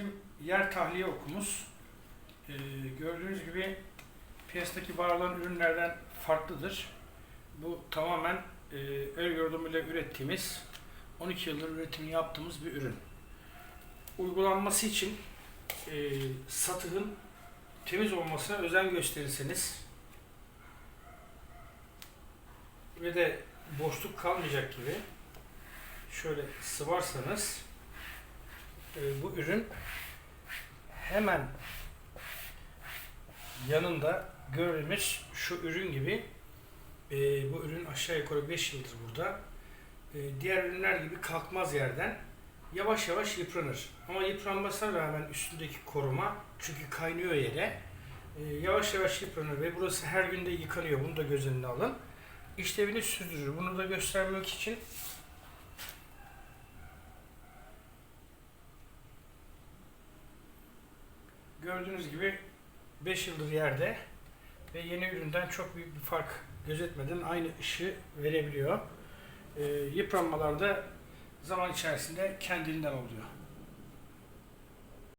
Bizim yer tahliye okumuz e, gördüğünüz gibi piyasadaki var olan ürünlerden farklıdır. Bu tamamen e, el yordamıyla ürettiğimiz 12 yıldır üretimini yaptığımız bir ürün. Uygulanması için e, satığın temiz olmasına özen gösterirseniz ve de boşluk kalmayacak gibi şöyle sıvarsanız bu ürün hemen yanında görülmüş şu ürün gibi e, bu ürün aşağı yukarı 5 yıldır burada. E, diğer ürünler gibi kalkmaz yerden. Yavaş yavaş yıpranır. Ama yıpranmasına rağmen üstündeki koruma çünkü kaynıyor yere. yavaş yavaş yıpranır ve burası her günde yıkanıyor. Bunu da göz önüne alın. İşlevini sürdürür. Bunu da göstermek için gördüğünüz gibi 5 yıldır yerde ve yeni üründen çok büyük bir fark gözetmeden aynı ışığı verebiliyor. Ee, yıpranmalar da zaman içerisinde kendiliğinden oluyor.